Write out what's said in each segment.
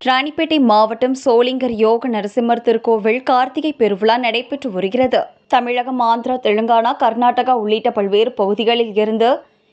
ராணிப்பேட்டை மாவட்டம் சோளிங்கர் யோக நரசிம்மர் திருக்கோவில் கார்த்திகை பெருவிழா நடைபெற்று வருகிறது. தமிழகம் ஆந்திரா தெலுங்கானா கர்நாடகா உள்ளிட்ட பல்வேறு பகுதிகளில் இருந்து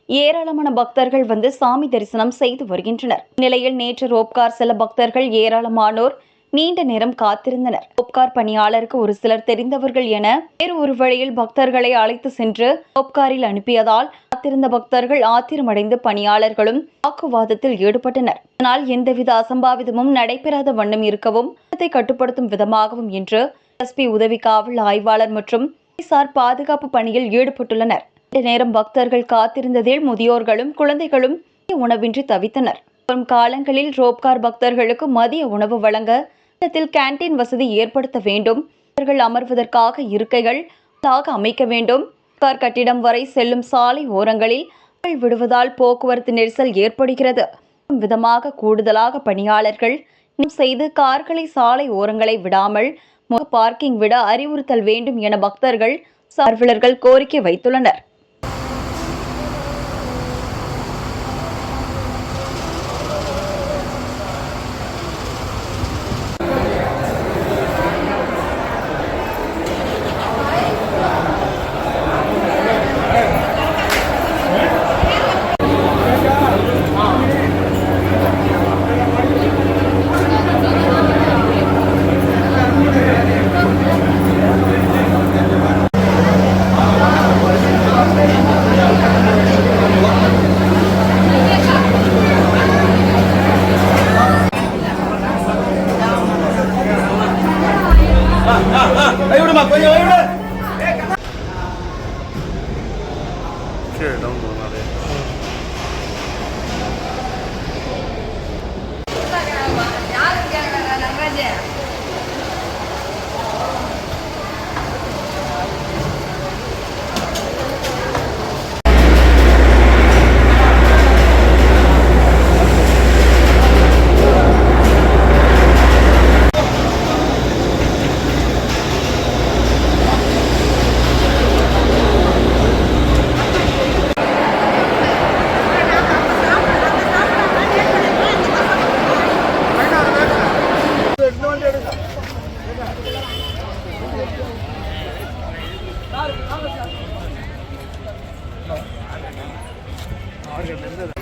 ஏராளமான பக்தர்கள் வந்து சாமி தரிசனம் செய்து வருகின்றனர். இந்நிலையில் நேற்று ரோப்கார் சில பக்தர்கள் ஏராளமானோர் நீண்ட நேரம் காத்திருந்தனர். ரோப்கார் பணியாளருக்கு ஒரு சிலர் தெரிந்தவர்கள் என வேறு ஒரு வழியில் பக்தர்களை அழைத்து சென்று ரோப்காரில் அனுப்பியதால் காத்திருந்த பக்தர்கள் ஆத்திரமடைந்து பணியாளர்களும் வாக்குவாதத்தில் ஈடுபட்டனர். ஆனால் எந்தவித அசம்பாவிதமும் நடைபெறாத வண்ணம் இருக்கவும் கட்டுப்படுத்தும் விதமாகவும் என்று எஸ்பி உதவி காவல் ஆய்வாளர் மற்றும் போலீசார் பாதுகாப்பு பணியில் ஈடுபட்டுள்ளனர். இந்த நேரம் பக்தர்கள் காத்திருந்ததில் முதியோர்களும் குழந்தைகளும் உணவின்றி தவித்தனர். வரும் காலங்களில் ரோப்கார் பக்தர்களுக்கு மதிய உணவு வழங்க இடத்தில் கேண்டீன் வசதி ஏற்படுத்த வேண்டும். அவர்கள் அமர்வதற்காக இருக்கைகள் தாக அமைக்க வேண்டும். கார் கட்டிடம் வரை செல்லும் சாலை ஓரங்களில் விடுவதால் போக்குவரத்து நெரிசல் ஏற்படுகிறது. விதமாக கூடுதலாக பணியாளர்கள் செய்து கார்களை சாலை ஓரங்களை விடாமல் முக பார்க்கிங் விட அறிவுறுத்தல் வேண்டும் என பக்தர்கள் சார்பிலர்கள் கோரிக்கை வைத்துள்ளனர். Toma, coño, 而且门这的